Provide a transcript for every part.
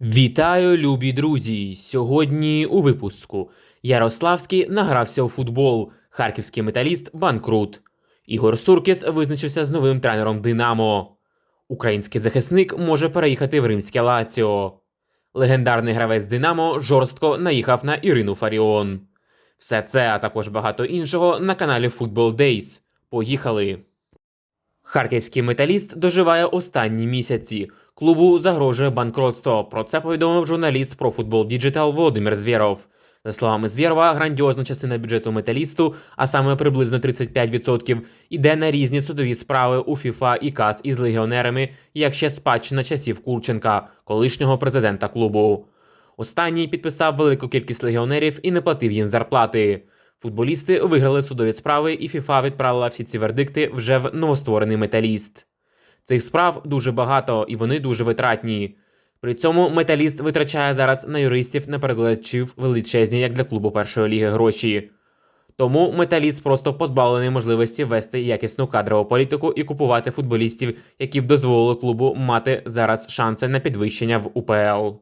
Вітаю, любі друзі! Сьогодні у випуску Ярославський награвся у футбол, харківський металіст банкрут. Ігор Суркіс визначився з новим тренером Динамо. Український захисник може переїхати в римське Лаціо. Легендарний гравець Динамо жорстко наїхав на Ірину Фаріон. Все це, а також багато іншого на каналі Football Days. Поїхали! Харківський металіст доживає останні місяці. Клубу загрожує банкротство. Про це повідомив журналіст про футбол Digital Володимир Звєров. За словами Звєрова, грандіозна частина бюджету металісту, а саме приблизно 35%, іде на різні судові справи у ФІФА і КАС із легіонерами, як ще спадщина часів Курченка, колишнього президента клубу. Останній підписав велику кількість легіонерів і не платив їм зарплати. Футболісти виграли судові справи, і ФІФА відправила всі ці вердикти вже в новостворений металіст. Цих справ дуже багато і вони дуже витратні. При цьому металіст витрачає зараз на юристів на перекладачів величезні, як для клубу першої ліги, гроші. Тому металіст просто позбавлений можливості вести якісну кадрову політику і купувати футболістів, які б дозволили клубу мати зараз шанси на підвищення в УПЛ.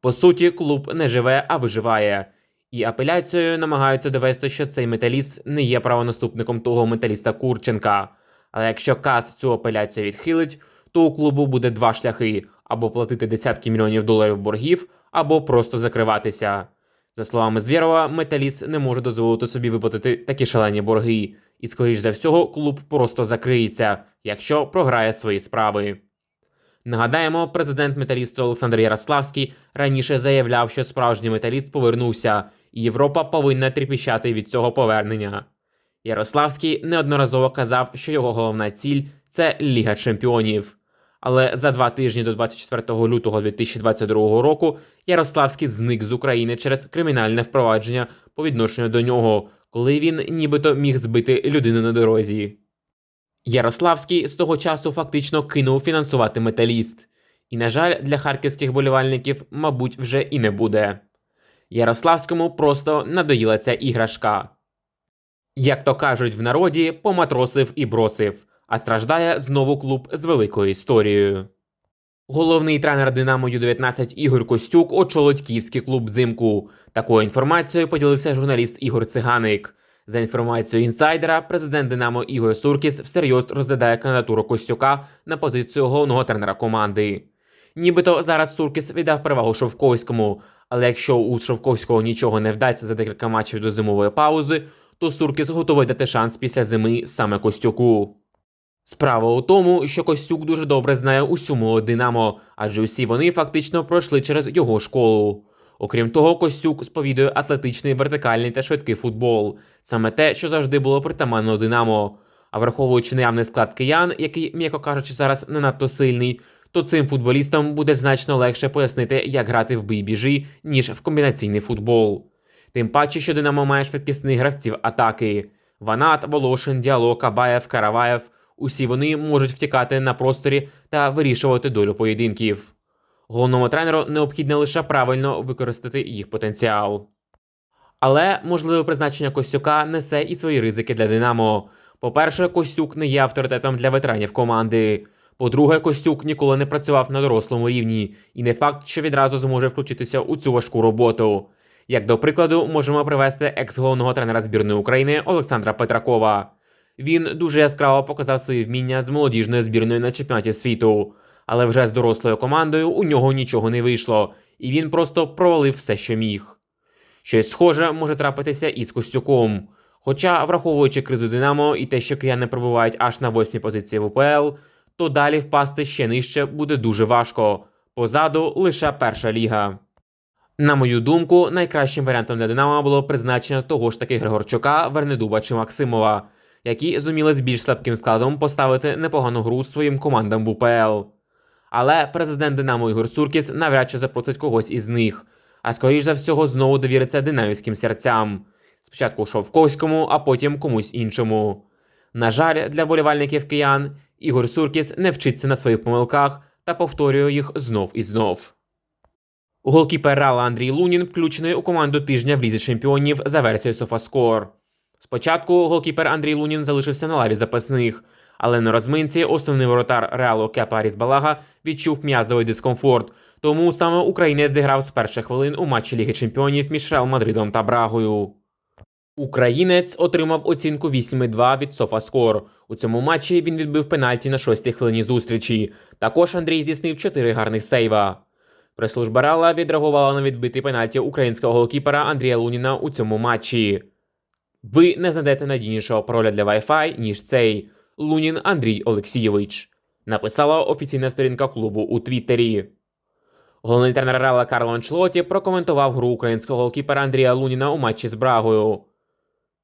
По суті, клуб не живе, а виживає. І апеляцією намагаються довести, що цей металіст не є правонаступником того металіста Курченка. Але якщо КАС цю апеляцію відхилить, то у клубу буде два шляхи: або платити десятки мільйонів доларів боргів, або просто закриватися. За словами Звєрова, металіст не може дозволити собі виплатити такі шалені борги, і, скоріш за всього, клуб просто закриється, якщо програє свої справи. Нагадаємо, президент металісту Олександр Ярославський раніше заявляв, що справжній металіст повернувся, і Європа повинна тріпіщати від цього повернення. Ярославський неодноразово казав, що його головна ціль це Ліга Чемпіонів. Але за два тижні до 24 лютого 2022 року Ярославський зник з України через кримінальне впровадження по відношенню до нього, коли він нібито міг збити людину на дорозі. Ярославський з того часу фактично кинув фінансувати металіст. І, на жаль, для харківських болівальників, мабуть, вже і не буде. Ярославському просто надоїла ця іграшка. Як то кажуть в народі, поматросив і бросив, а страждає знову клуб з великою історією. Головний тренер Динамо Ю-19 Ігор Костюк очолить київський клуб взимку. Такою інформацією поділився журналіст Ігор Циганик. За інформацією інсайдера, президент Динамо Ігор Суркіс всерйоз розглядає кандидатуру Костюка на позицію головного тренера команди. Нібито зараз Суркіс віддав перевагу Шовковському, але якщо у Шовковського нічого не вдасться за декілька матчів до зимової паузи, то Суркіс готовий дати шанс після зими саме Костюку. Справа у тому, що Костюк дуже добре знає усю молодь Динамо, адже усі вони фактично пройшли через його школу. Окрім того, Костюк сповідує атлетичний, вертикальний та швидкий футбол, саме те, що завжди було притаманно Динамо. А враховуючи наявний склад киян, який, м'яко кажучи, зараз не надто сильний, то цим футболістам буде значно легше пояснити, як грати в бий біжи, ніж в комбінаційний футбол. Тим паче, що Динамо має швидкісних гравців атаки: Ванат, Волошин, Діало, Кабаєв, Караваєв. Усі вони можуть втікати на просторі та вирішувати долю поєдинків. Головному тренеру необхідно лише правильно використати їх потенціал. Але можливе призначення Костюка несе і свої ризики для Динамо. По-перше, Костюк не є авторитетом для ветеранів команди. По-друге, Костюк ніколи не працював на дорослому рівні, і не факт, що відразу зможе включитися у цю важку роботу. Як до прикладу, можемо привести екс-головного тренера збірної України Олександра Петракова. Він дуже яскраво показав свої вміння з молодіжною збірною на чемпіонаті світу, але вже з дорослою командою у нього нічого не вийшло, і він просто провалив все, що міг. Щось схоже може трапитися і з Костюком. Хоча, враховуючи кризу Динамо і те, що кияни перебувають аж на восьмій позиції в УПЛ, то далі впасти ще нижче буде дуже важко. Позаду лише перша ліга. На мою думку, найкращим варіантом для Динамо було призначення того ж таки Григорчука, Вернедуба чи Максимова, які зуміли з більш слабким складом поставити непогану гру своїм командам в УПЛ. Але президент Динамо Ігор Суркіс навряд чи запросить когось із них, а скоріш за всього знову довіриться динамівським серцям. Спочатку Шовковському, а потім комусь іншому. На жаль, для болівальників киян Ігор Суркіс не вчиться на своїх помилках та повторює їх знов і знов. Голкіпер Рала Андрій Лунін включений у команду тижня в лізі чемпіонів за версією SofaScore. Спочатку голкіпер Андрій Лунін залишився на лаві запасних, але на розминці основний воротар Реалу Кепа Різбалага відчув м'язовий дискомфорт, Тому саме українець зіграв з перших хвилин у матчі Ліги Чемпіонів між Реал Мадридом та Брагою. Українець отримав оцінку 8,2 від Софаскор. У цьому матчі він відбив пенальті на шостій хвилині зустрічі. Також Андрій здійснив 4 гарних сейва. Прес-служба Реала відреагувала на відбитий пенальті українського голкіпера Андрія Луніна у цьому матчі. Ви не знайдете надійнішого пароля для Wi-Fi, ніж цей Лунін Андрій Олексійович. Написала офіційна сторінка клубу у Твіттері. Головний тренер Реала Карло Анчлоті прокоментував гру українського голкіпера Андрія Луніна у матчі з Брагою.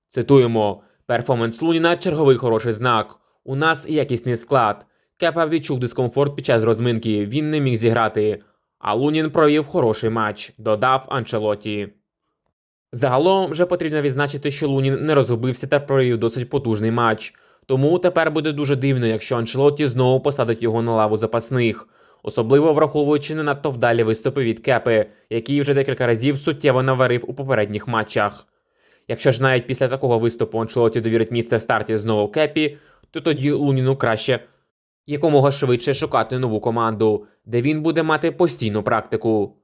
Цитуємо: перформанс Луніна черговий хороший знак. У нас якісний склад. Кепа відчув дискомфорт під час розминки. Він не міг зіграти. А Лунін провів хороший матч, додав Анчелоті. Загалом вже потрібно відзначити, що Лунін не розгубився та провів досить потужний матч. Тому тепер буде дуже дивно, якщо Анчелоті знову посадить його на лаву запасних, особливо враховуючи не надто вдалі виступи від Кепи, який вже декілька разів суттєво наварив у попередніх матчах. Якщо ж навіть після такого виступу Анчелоті довірить місце в старті знову Кепі, то тоді Луніну краще якомога швидше шукати нову команду, де він буде мати постійну практику.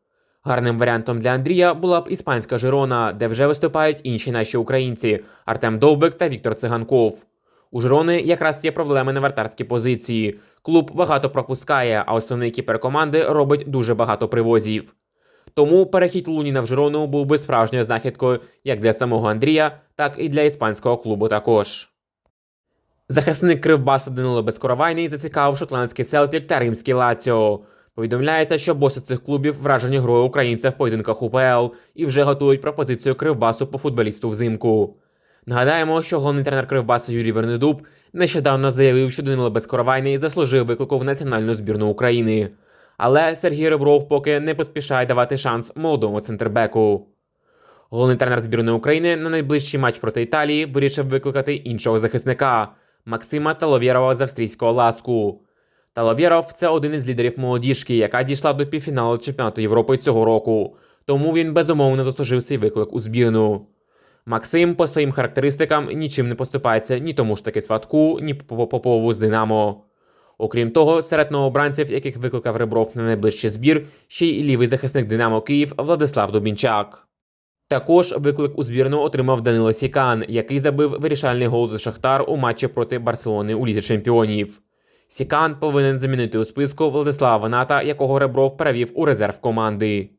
Гарним варіантом для Андрія була б іспанська Жирона, де вже виступають інші наші українці Артем Довбик та Віктор Циганков. У Жирони якраз є проблеми на вратарській позиції. Клуб багато пропускає, а основний кіпер команди робить дуже багато привозів. Тому перехід Луніна в Жирону був би справжньою знахідкою як для самого Андрія, так і для іспанського клубу також. Захисник Кривбаса Данило Безкоровайний зацікавив шотландський Селтік та римський Лаціо. Повідомляється, що боси цих клубів вражені грою українця в поєдинках УПЛ і вже готують пропозицію Кривбасу по футболісту взимку. Нагадаємо, що головний тренер Кривбаса Юрій Вернедуб нещодавно заявив, що Данило Безкоровайний заслужив виклику в національну збірну України. Але Сергій Ребров поки не поспішає давати шанс молодому центрбеку. Головний тренер збірної України на найближчий матч проти Італії вирішив викликати іншого захисника Максима Таловєрова з австрійського ласку. Таловєров це один із лідерів молодіжки, яка дійшла до півфіналу чемпіонату Європи цього року, тому він безумовно заслужив свій виклик у збірну. Максим по своїм характеристикам нічим не поступається ні тому ж таки Сватку, ні Попову з Динамо. Окрім того, серед новобранців, яких викликав Ребров на найближчий збір, ще й лівий захисник Динамо Київ Владислав Дубінчак. Також виклик у збірну отримав Данило Сікан, який забив вирішальний гол за Шахтар у матчі проти Барселони у Лізі Чемпіонів. Сікан повинен замінити у списку Владислава Ваната, якого Ребров перевів у резерв команди.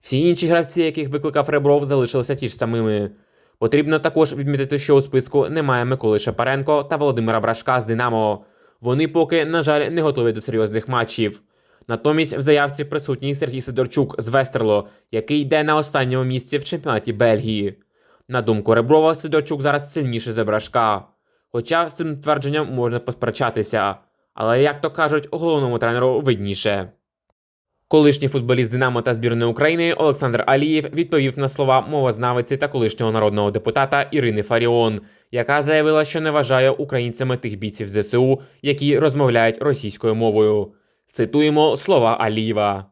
Всі інші гравці, яких викликав Ребров, залишилися ті ж самими. Потрібно також відмітити, що у списку немає Миколи Шапаренко та Володимира Брашка з Динамо. Вони поки, на жаль, не готові до серйозних матчів. Натомість в заявці присутній Сергій Сидорчук з Вестерло, який йде на останньому місці в чемпіонаті Бельгії. На думку Реброва, Сидорчук зараз сильніший за Брашка. Хоча з цим твердженням можна посперечатися. Але, як то кажуть, головному тренеру видніше. Колишній футболіст Динамо та збірної України Олександр Алієв відповів на слова мовознавиці та колишнього народного депутата Ірини Фаріон, яка заявила, що не вважає українцями тих бійців ЗСУ, які розмовляють російською мовою. Цитуємо слова Алієва.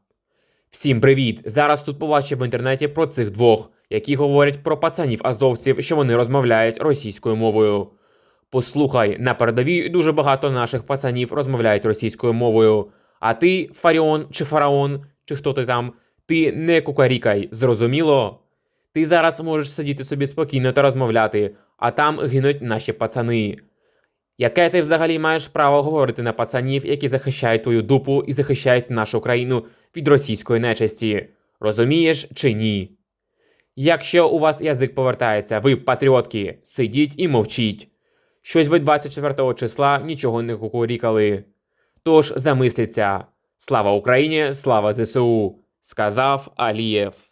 Всім привіт! Зараз тут побачив в інтернеті про цих двох, які говорять про пацанів азовців, що вони розмовляють російською мовою. Послухай, на передовій дуже багато наших пацанів розмовляють російською мовою. А ти, Фаріон чи Фараон, чи хто ти там, ти не кукарікай, зрозуміло? Ти зараз можеш сидіти собі спокійно та розмовляти, а там гинуть наші пацани. Яке ти взагалі маєш право говорити на пацанів, які захищають твою дупу і захищають нашу країну від російської нечисті? Розумієш чи ні? Якщо у вас язик повертається, ви патріотки, сидіть і мовчіть. Щось ви 24 числа нічого не кукурікали. Тож замисліться. Слава Україні, слава ЗСУ, сказав Алієв.